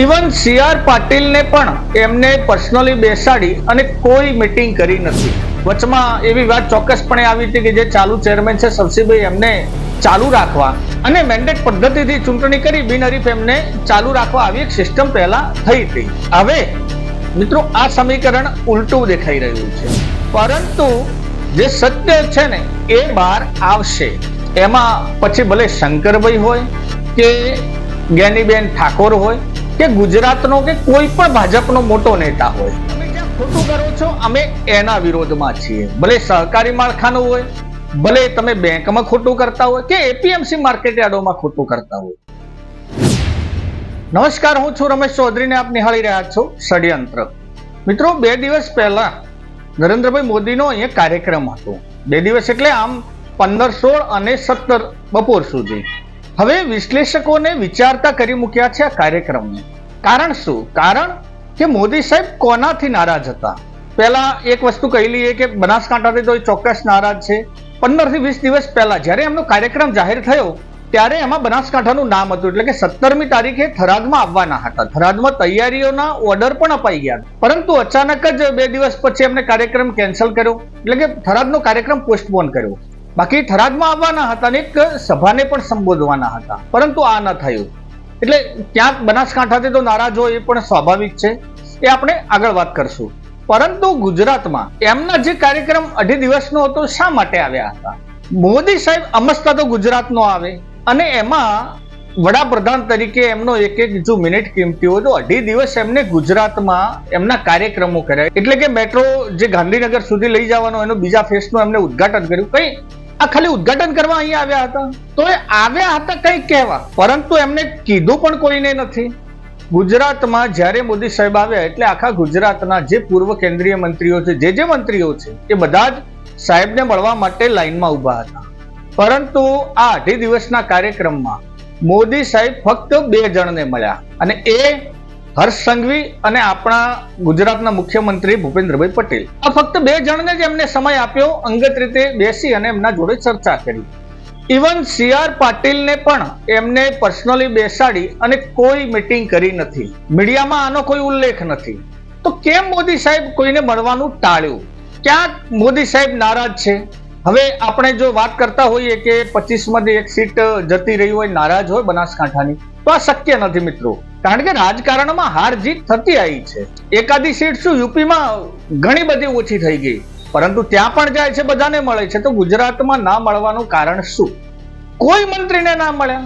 Even C R પાટીલને પણ એમને personally બેસાડી અને કોઈ મીટિંગ કરી નથી. વચમાં એવી વાત ચોક્કસપણે આવી હતી કે જે ચાલુ ચેરમેન છે સરસીભાઈ એમને ચાલુ રાખવા અને મેન્ડેટ પદ્ધતિથી ચૂંટણી કરી બિનહરીફ એમને ચાલુ રાખવા આવી એક સિસ્ટમ પહેલા થઈ હતી. હવે મિત્રો આ સમીકરણ ઉલટું દેખાઈ રહ્યું છે. પરંતુ જે સત્ય છે ને એ બહાર આવશે. એમાં પછી ભલે શંકરભાઈ હોય કે જ્ઞાનીબેન ઠાકોર હોય કે ગુજરાતનો કે કોઈ પણ ભાજપનો મોટો નેતા હોય. ખોટું કરો છો, અમે એના વિરોધમાં છીએ. ભલે સહકારી માળખાનું હોય, ભલે તમે બેંકમાં ખોટું કરતા હોય કે એપીએમસી માર્કેટયાર્ડોમાં ખોટું કરતા હોય. નમસ્કાર, હું છું રમેશ ચૌધરીને આપ નિહાળી રહ્યા છો ષડયંત્ર. મિત્રો, બે દિવસ પહેલા નરેન્દ્રભાઈ મોદીનો અહીંયા કાર્યક્રમ હતો. બે દિવસ એટલે આમ પંદર, સોળ અને સત્તર બપોર સુધી. હવે વિશ્લેષકોને વિચારતા કરી મૂક્યા છે આ કાર્યક્રમને. કારણ શું? કારણ કે મોદી સાહેબ કોનાથી નારાજ હતા? પહેલા એક વસ્તુ કહી લઈએ કે બનાસકાંઠાથી તો એ ચોક્કસ નારાજ છે. પંદરથી વીસ દિવસ પહેલા જ્યારે એમનો કાર્યક્રમ જાહેર થયો, ત્યારે એમાં બનાસકાંઠાનું નામ હતું. એટલે કે સત્તરમી તારીખે થરાદમાં આવવાના હતા. થરાદમાં તૈયારીઓના ઓર્ડર પણ અપાઈ ગયા. પરંતુ અચાનક જ બે દિવસ પછી એમને કાર્યક્રમ કેન્સલ કર્યો. એટલે કે થરાદનો કાર્યક્રમ પોસ્ટપોન કર્યો. બાકી થરાદમાં આવવાના હતા અને એક સભાને પણ સંબોધવાના હતા. પરંતુ આ ન થયું. એટલે ક્યાંક બનાસકાંઠાથી તો નારાજ હોય એ પણ સ્વાભાવિક છે. એ આપણે આગળ વાત કરશું. પરંતુ ગુજરાતમાં એમના જે કાર્યક્રમ અઢી દિવસનો હતો શા માટે આવ્યા હતા? મોદી સાહેબ અમસ્તા તો ગુજરાતનો આવે. અને એમાં વડાપ્રધાન તરીકે એમનો એક એક જો મિનિટ કિંમતી હોય તો અઢી દિવસ એમને ગુજરાતમાં એમના કાર્યક્રમો કર્યા. એટલે કે મેટ્રો જે ગાંધીનગર સુધી લઈ જવાનો એનો બીજા ફેસનું એમને ઉદ્ઘાટન કર્યું. કઈ આ ખાલી ઉદ્ઘાટન કરવા અહીંયા આવ્યા હતા. તો એ આવ્યા હતા કંઈક કહેવા. પરંતુ એમને કીધું પણ કોઈને નથી. ગુજરાતમાં જ્યારે મોદી સાહેબ આવ્યા એટલે આખા ગુજરાતના જે પૂર્વ કેન્દ્રીય મંત્રીઓ છે, જે જે મંત્રીઓ છે, એ બધા જ સાહેબને મળવા માટે લાઈનમાં ઊભા હતા. પરંતુ આ અઢી દિવસના કાર્યક્રમમાં મોદી સાહેબ ફક્ત બે જણને મળ્યા અને એ હર્ષ સંઘવી અને આપણા ગુજરાતના મુખ્યમંત્રી ભૂપેન્દ્રભાઈ પટેલ. આ ફક્ત બે જણને જ એમને સમય આપ્યો, અંગત રીતે બેસી અને એમના જોડે ચર્ચા કરી. ઇવન સી આર પાટીલને પણ એમને પર્સનલી બેસાડી અને કોઈ મીટિંગ કરી નથી. મીડિયામાં આનો કોઈ ઉલ્લેખ નથી. તો કેમ મોદી સાહેબ કોઈને મળવાનું ટાળ્યું? ક્યાંક મોદી સાહેબ નારાજ છે? હવે આપણે જો વાત કરતા હોઈએ કે પચીસમાંથી એક સીટ જતી રહી હોય, નારાજ હોય બનાસકાંઠાની તો આ શક્ય નથી મિત્રો. કારણ કે રાજકારણમાં હાર જીત થતી આવી છે. એકાદી સીટ શું યુપીમાં ઘણી બધી ઓછી થઈ ગઈ. પરંતુ ત્યાં પણ જાય છે, બધાને મળે છે. તો ગુજરાતમાં ના મળવાનું કારણ શું? કોઈ મંત્રીને ના મળ્યા.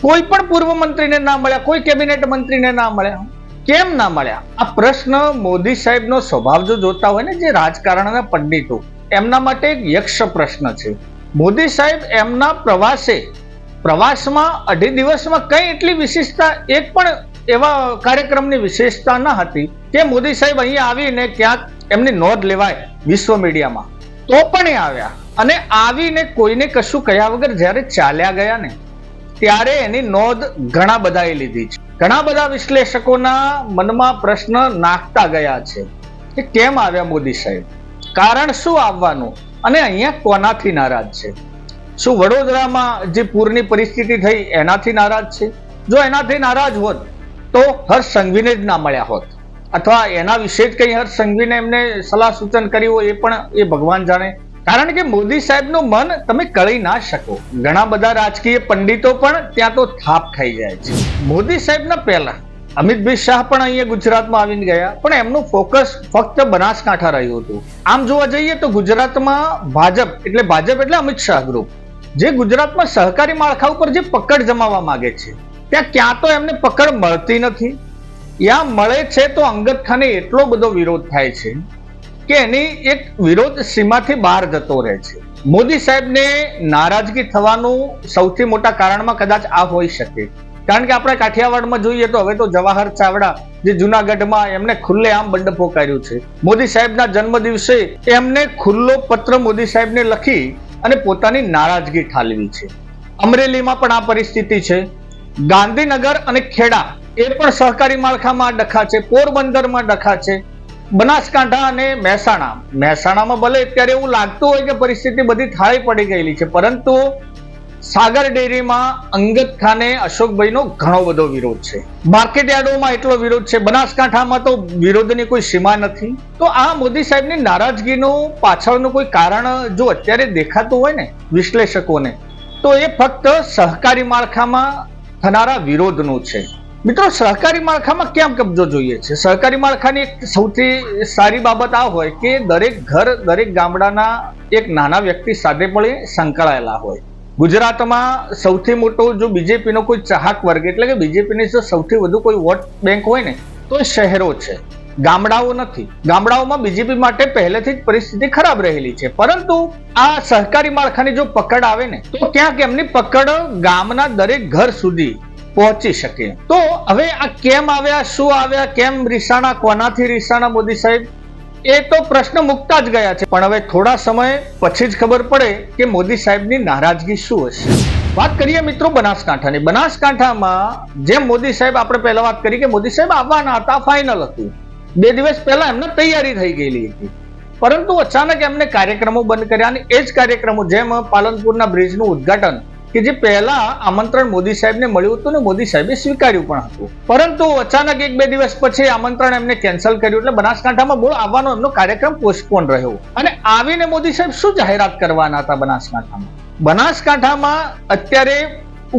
કોઈ પણ પૂર્વ મંત્રીને ના મળ્યા. કોઈ કેબિનેટ મંત્રીને ના મળ્યા. કેમ ના મળ્યા? આ પ્રશ્ન મોદી સાહેબનો સ્વભાવ જો જોતા હોય ને જે રાજકારણના પંડિતો, એમના માટે એક યક્ષ પ્રશ્ન છે. મોદી સાહેબ એમના પ્રવાસે પ્રવાસમાં અઢી દિવસમાં કઈ એટલી વિશેષતા, એક પણ એવા કાર્યક્રમની વિશેષતા ન હતી કે મોદી સાહેબ અહીંયા આવીને ક્યાંક એમની નોંધ લેવાય વિશ્વ મીડિયામાં. તો પણ એ આવ્યા અને આવીને કોઈને કશું કહ્યા વગર જ્યારે ચાલ્યા ગયા ને, ત્યારે એની નોંધ ઘણા બધાએ લીધી છે. ઘણા બધા વિશ્લેષકોના મનમાં પ્રશ્ન નાખતા ગયા છે કે કેમ આવ્યા મોદી સાહેબ? કારણ શું આવવાનું? અને અહીંયા કોનાથી નારાજ છે? શું વડોદરામાં જે પૂરની પરિસ્થિતિ થઈ એનાથી નારાજ છે? જો એનાથી નારાજ હોત, તો હર્ષ સંઘવીને જ ના મળ્યા હોત. અથવા એના વિશે જ કંઈ હર્ષ સંઘવીને એમને સલાહ સૂચન કર્યું હોય એ પણ એ ભગવાન જાણે. કારણ કે મોદી સાહેબનું મન તમે કળી ના શકો. ઘણા બધા રાજકીય પંડિતો પણ ત્યાં તો થાપ ખાઈ જાય છે. મોદી સાહેબના પહેલા અમિતભાઈ શાહ પણ અહીંયા ગુજરાતમાં આવીને ગયા, પણ એમનું ફોકસ ફક્ત બનાસકાંઠા રહ્યું હતું. આમ જોવા જઈએ તો ગુજરાતમાં ભાજપ, એટલે ભાજપ એટલે અમિત શાહ ગ્રુપ જે ગુજરાતમાં સહકારી માળખા ઉપર જે પકડ જમાવવા માંગે છે, ત્યાં ક્યાં તો એમને પકડ મળતી નથી. યા મળે છે તો અંગત ખાને એટલો બધો વિરોધ થાય છે કે એની એક વિરોધ સીમાથી બહાર જતો રહે છે. મોદી સાહેબને નારાજગી થવાનું સૌથી મોટા કારણમાં કદાચ આ હોઈ શકે. કારણ કે આપણે કાઠિયાવાડમાં જોઈએ તો હવે તો જવાહર ચાવડા જે જુનાગઢમાં એમને ખુલ્લે આમ બંડપો કર્યું છે. મોદી સાહેબના જન્મ દિવસે એમને ખુલ્લો પત્ર મોદી સાહેબને લખી અને પોતાની નારાજગી ઠાલવી છે. અમરેલીમાં પણ આ પરિસ્થિતિ છે. ગાંધીનગર અને ખેડા એ પણ સહકારી માળખામાં ડખા છે, પોરબંદરમાં ડખા છે. બનાસકાંઠા અને મહેસાણા. મહેસાણામાં ભલે અત્યારે એવું લાગતું હોય કે પરિસ્થિતિ બધી થાળી પડી ગયેલી છે, પરંતુ સાગર ડેરીમાં અંગત ખાને અશોકભાઈનો ઘણો બધો વિરોધ છે. માર્કેટ યાર્ડોમાં એટલો વિરોધ છે, બનાસકાંઠામાં તો વિરોધની કોઈ સીમા નથી. તો આ મોદી સાહેબની નારાજગીનું પાછળનું કોઈ કારણ જો અત્યારે દેખાતું હોય ને, વિશ્લેષકોને, તો એ ફક્ત સહકારી માળખામાં થનારા વિરોધનું છે. મિત્રો, સહકારી માળખામાં કેમ કબજો જોઈએ છે? સહકારી માળખાની એક સૌથી સારી બાબત આ હોય કે દરેક ઘર દરેક ગામડાના એક નાના વ્યક્તિ સાથે પણ સંકળાયેલા હોય. ગુજરાતમાં સૌથી મોટો જો બીજેપીનો કોઈ ચાહક વર્ગ, એટલે કે બીજેપીની જો સૌથી વધુ કોઈ વોટ બેંક હોય ને, તો એ શહેરો છે. ગામડાઓ નથી. ગામડાઓમાં બીજેપી માટે પહેલેથી જ પરિસ્થિતિ ખરાબ રહેલી છે. પરંતુ આ સહકારી માળખાની જો પકડ આવે ને, તો ક્યાંક એમની પકડ ગામના દરેક ઘર સુધી પહોંચી શકે. તો હવે આ કેમ આવ્યા, શું આવ્યા, કેમ રીસાણા, કોનાથી રીસાણા મોદી સાહેબ એ તો પ્રશ્ન મુકતા જ ગયા છે. પણ હવે થોડા સમય પછી જ ખબર પડે કે મોદી સાહેબની નારાજગી શું હશે. વાત કરીએ મિત્રો બનાસકાંઠાની. બનાસકાંઠામાં જેમ મોદી સાહેબ આપણે પહેલા વાત કરી કે મોદી સાહેબ આવવાના હતા ફાઇનલ હતું. બે દિવસ પહેલા એમને તૈયારી થઈ ગયેલી હતી. પરંતુ અચાનક એમને કાર્યક્રમો બંધ કર્યા અને એ જ કાર્યક્રમો જેમ પાલનપુરના બ્રિજનું ઉદ્ઘાટન કે જે પહેલા આમંત્રણ મોદી સાહેબને મળ્યું હતું ને મોદી સાહેબે સ્વીકાર્યું પણ હતું. પરંતુ અચાનક એક બે દિવસ પછી આમંત્રણ એમને કેન્સલ કર્યું એટલે બનાસકાંઠામાં બહુ આવવાનો એમનો કાર્યક્રમ પોસ્ટપોન રહ્યો. અને આવીને મોદી સાહેબ શું જાહેરાત કરવાના હતા બનાસકાંઠામાં? બનાસકાંઠામાં અત્યારે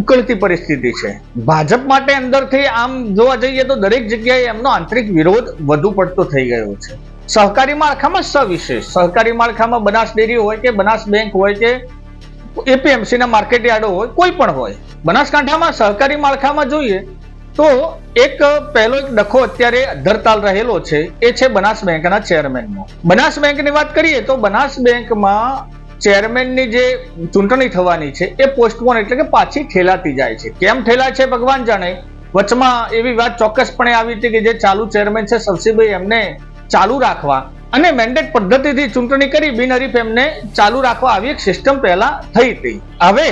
ઉકળતી પરિસ્થિતિ છે. ભાજપ માટે અંદરથી આમ જોવા જઈએ તો દરેક જગ્યાએ એમનો આંતરિક વિરોધ વધુ પડતો થઈ ગયો છે. સહકારી માળખામાં સવિશેષ. સહકારી માળખામાં બનાસ ડેરી હોય કે બનાસ બેંક હોય કે એપીએમસી ના માર્કેટ યાર્ડો હોય, કોઈ પણ હોય. બનાસકાંઠામાં સહકારી માળખામાં જોઈએ તો એક પહેલો એક ડખો અત્યારે ધરતાલ રહેલો છે, એ છે બનાસ બેંકના ચેરમેનનો. બનાસ બેંકની વાત કરીએ તો બનાસ બેંકમાં ચેરમેનની જે ચૂંટણી થવાની છે, એ પોસ્ટપોન એટલે કે પાછી ઠેલાતી જાય છે. કેમ ઠેલાય છે ભગવાન જાણે? વચમાં એવી વાત ચોક્કસપણે આવી હતી કે જે ચાલુ ચેરમેન છે સરસીભાઈ એમને ચાલુ રાખવા. અને મેન્ડેટ પદ્ધતિથી ચૂંટણી કરી બિનહરીફ એમને ચાલુ રાખવા આવી એક સિસ્ટમ પહેલા થઈ હતી. હવે,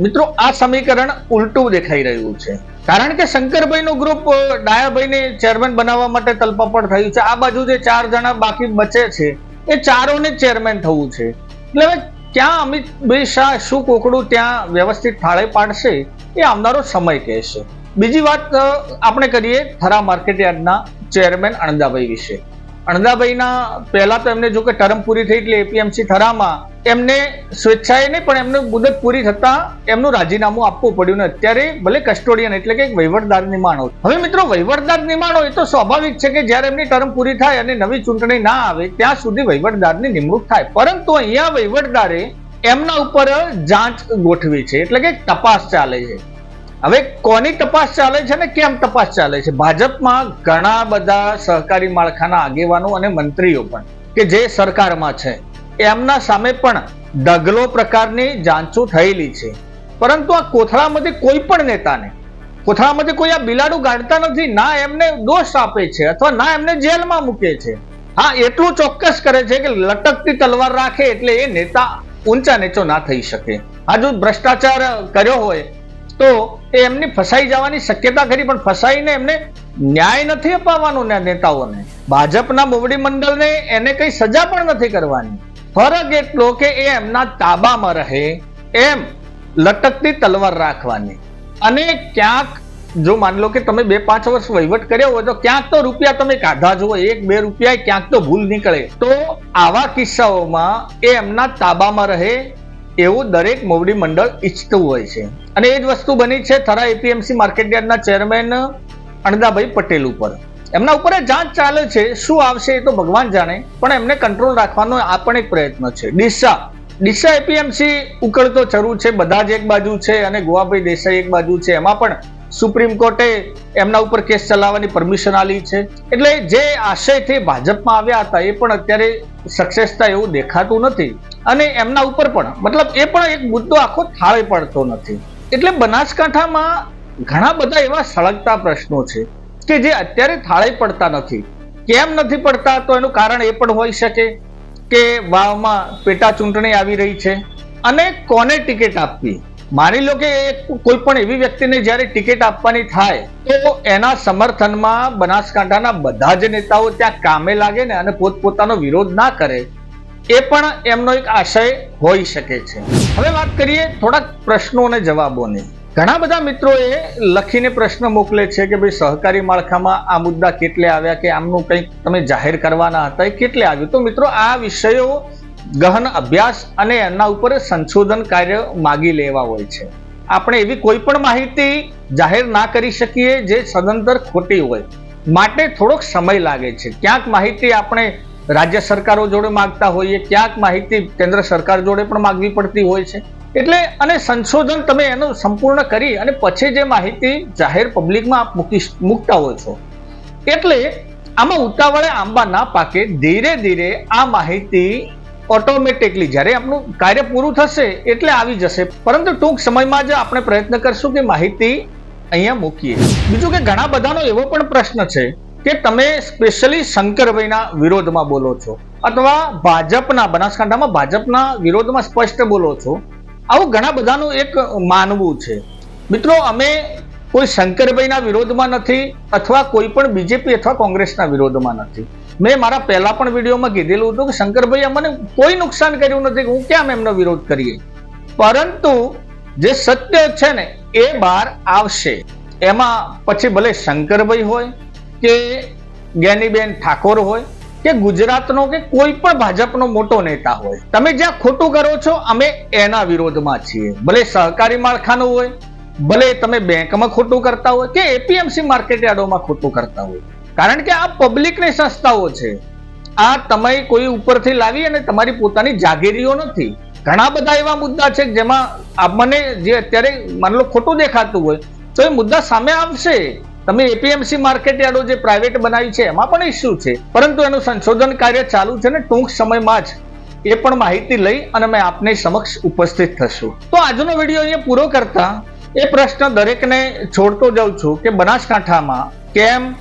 મિત્રો, આ સમીકરણ ઉલટું દેખાઈ રહ્યું છે. કારણ કે શંકરભાઈનું ગ્રુપ ડાયાભાઈને ચેરમેન બનાવવા માટે તલપપડ થયું છે. આ બાજુ જે ચાર જણા બાકી બચે છે, એ ચારોને ચેરમેન થવું છે. એટલે હવે ક્યાં અમિતભાઈ શાહ શું કોકડું ત્યાં વ્યવસ્થિત થાળે પાડશે, એ આવનારો સમય કહેશે. બીજી વાત આપણે કરીએ થરા માર્કેટ યાર્ડના ચેરમેન અણદાભાઈ વિશે. અણદાભાઈના પહેલા તો એમને જો કે ટર્મ પૂરી થઈ એટલે એપીએમસી થરામાં એમને સ્વેચ્છાએ નહીં, પણ એમને મુદત પૂરી થતા એમનું રાજીનામું આપવું પડ્યું ને અત્યારે ભલે કસ્ટોડિયન એટલે કે વહીવટદાર નિમાણો હવે મિત્રો, વહીવટદાર નિમાણો એ તો સ્વાભાવિક છે કે જ્યારે એમની ટર્મ પૂરી થાય અને નવી ચૂંટણી ના આવે, ત્યાં સુધી વહીવટદારની નિમણૂક થાય. પરંતુ અહીંયા વહીવટદારે એમના ઉપર જાંચ ગોઠવી છે, એટલે કે તપાસ ચાલે છે. હવે કોની તપાસ ચાલે છે ને કેમ તપાસ ચાલે છે? ભાજપમાં ઘણા બધા સહકારી માળખાના આગેવાનો અને મંત્રીઓ પણ કે જે સરકારમાં છે, એમના સામે પણ ઢગલો પ્રકારની જાંચો થયેલી છે. પરંતુ આ કોથળામાંથી કોઈ પણ નેતાને, કોથળામાંથી કોઈ આ બિલાડું ગાડતા નથી, ના એમને દોષ આપે છે અથવા ના એમને જેલમાં મૂકે છે. હા, એટલું ચોક્કસ કરે છે કે લટકતી તલવાર રાખે એટલે એ નેતા ઊંચા નીચો ના થઈ શકે. આ જો ભ્રષ્ટાચાર કર્યો હોય તો એ એમની ફસાઈ જવાની શક્યતા ખરી, પણ ફસાઈને એમને ન્યાય નથી અપાવવાનો ને નેતાઓને. ભાજપના મોવડી મંડળને એને કઈ સજા પણ નથી કરવાની. ફરક એટલો કે એ એમના તાબામાં રહે, એમ લટકતી તલવાર રાખવાની. અને ક્યાંક, જો માન લો કે તમે બે પાંચ વર્ષ વહીવટ કર્યો હોય, તો ક્યાંક તો રૂપિયા તમે કાઢા જુઓ, એક બે રૂપિયા ક્યાંક તો ભૂલ નીકળે. તો આવા કિસ્સાઓમાં એ એમના તાબામાં રહે એવું દરેક મોવડી મંડળ ઈચ્છતું હોય છે. અને એ જ વસ્તુ બની છે થરા એપીએમસી માર્કેટ યાર્ડના ચેરમેન અણદાભાઈ પટેલ ઉપર. એમના ઉપર જાંચ ચાલે છે શું આવશે એ તો ભગવાન જાણે, પણ એમને કંટ્રોલ રાખવાનો આ પણ એક પ્રયત્ન છે. ડીસા. ડીસા એપીએમસી ઉકળતો ચરુ છે, બધા જ એક બાજુ છે અને ગોવાભાઈ દેસાઈ એક બાજુ છે. એમાં પણ સુપ્રીમ કોર્ટે એમના ઉપર કેસ ચલાવવાની પરમિશન આપી છે. એટલે જે આશયથી ભાજપમાં આવ્યા હતા એ પણ અત્યારે સક્સેસ થાય એવું દેખાતું નથી. અને એમના ઉપર પણ. મતલબ એ પણ એક મુદ્દો આખો થાળે પડતો નથી. એટલે બનાસકાંઠામાં ઘણા બધા એવા સળગતા પ્રશ્નો છે કે જે અત્યારે થાળે પડતા નથી. કેમ નથી પડતા? તો એનું કારણ એ પણ હોઈ શકે કે વાવમાં પેટા ચૂંટણી આવી રહી છે. અને કોને ટિકિટ આપવી? માની લો કે કોઈ પણ એવી વ્યક્તિને જ્યારે ટિકિટ આપવાની થાય, તો એના સમર્થનમાં બનાસકાંઠાના બધા જ નેતાઓ ત્યાં કામે લાગે ને અને પોતપોતાનો વિરોધ ના કરે. એ પણ એમનો એક આશય હોઈ શકે છે. હવે વાત કરીએ થોડાક પ્રશ્નો અને જવાબોની. ઘણા બધા મિત્રોએ લખીને પ્રશ્ન મોકલે છે કે ભાઈ સહકારી માળખામાં આ મુદ્દા કેટલે આવ્યા કે આમનું કંઈક તમે જાહેર કરવાના હતા, એ કેટલે આવ્યું? તો મિત્રો, આ વિષયો ગહન અભ્યાસ અને એના ઉપર સંશોધન કાર્ય માગી લેવા હોય છે. આપણે એવી કોઈ પણ માહિતી જાહેર ના કરી શકીએ જે સદંતર ખોટી હોય. માટે થોડોક સમય લાગે છે. ક્યાંક માહિતી આપણે રાજ્ય સરકારો જોડે માગતા હોઈએ, ક્યાંક માહિતી કેન્દ્ર સરકાર જોડે પણ માગવી પડતી હોય છે. એટલે અને સંશોધન તમે એનું સંપૂર્ણ કરી અને પછી જે માહિતી જાહેર પબ્લિકમાં આપ મૂકી મૂકતા હોય છો. એટલે આમાં ઉતાવળે આંબા ના પાકે ધીરે ધીરે આ માહિતી ઓટોમેટિકલી જ્યારે આપણું કાર્ય પૂરું થશે એટલે આવી જશે. પરંતુ ટૂંક સમયમાં જ આપણે પ્રયત્ન કરશું કે માહિતી અહીંયા મૂકીએ. બીજું કે ઘણા બધાનો એવો પણ પ્રશ્ન છે કે તમે સ્પેશિયલી શંકરભાઈના વિરોધમાં બોલો છો અથવા ભાજપના, બનાસકાંઠામાં ભાજપના વિરોધમાં સ્પષ્ટ બોલો છો, આવું ઘણા બધાનું એક માનવું છે. મિત્રો, અમે કોઈ શંકરભાઈના વિરોધમાં નથી અથવા કોઈ પણ બીજેપી અથવા કોંગ્રેસના વિરોધમાં નથી. મેં મારા પહેલા પણ વિડીયોમાં કીધેલું હતું કે શંકરભાઈ અમને કોઈ નુકસાન કર્યું નથી હું કેમ એમનો વિરોધ કરીએ. પરંતુ જે સત્ય છે ને, એ બહાર આવશે. એમાં પછી ભલે શંકરભાઈ હોય કે જ્ઞાનીબેન ઠાકોર હોય, કે ગુજરાતનો કે કોઈ પણ ભાજપનો મોટો નેતા હોય. તમે જ્યાં ખોટું કરો છો, અમે એના વિરોધમાં છીએ. ભલે સહકારી માળખાનું હોય, ભલે તમે બેંકમાં ખોટું કરતા હોય, કે એપીએમસી માર્કેટ યાર્ડોમાં ખોટું કરતા હોય. કારણ કે આ પબ્લિકની સંસ્થાઓ છે. આ તમે કોઈ ઉપરથી લાવી અને તમારી પોતાની જાગીરીઓ નથી. ઘણા બધા એવા મુદ્દા છે જેમાં મને જે અત્યારે માનલો ખોટું દેખાતું હોય, તો એ મુદ્દા સામે આવશે. તમે એપીએમસી માર્કેટ યાર્ડો જે પ્રાઇવેટ બનાવી છે, એમાં પણ ઇસ્યુ છે. પરંતુ એનું સંશોધન કાર્ય ચાલુ છે ને ટૂંક સમયમાં જ. એ પણ માહિતી લઈ અને મેં આપને સમક્ષ ઉપસ્થિત થશું. તો આજનો વીડિયો અહીંયા પૂરો કરતા એ પ્રશ્ન દરેકને છોડતો જાઉં છું કે બનાસકાંઠામાં કેમ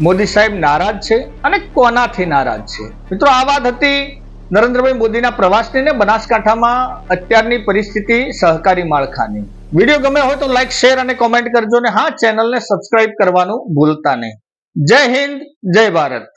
મોદી સાહેબ નારાજ છે અને કોનાથી નારાજ છે? મિત્રો, આ વાત હતી નરેન્દ્રભાઈ મોદીના પ્રવાસની ને બનાસકાંઠામાં અત્યારની પરિસ્થિતિ સહકારી માળખાની. વીડિયો ગમે હોય તો લાઈક શેર અને કોમેન્ટ કરજો ને હા ચેનલને સબસ્ક્રાઇબ કરવાનું ભૂલતા નહીં. જય હિન્દ, જય ભારત.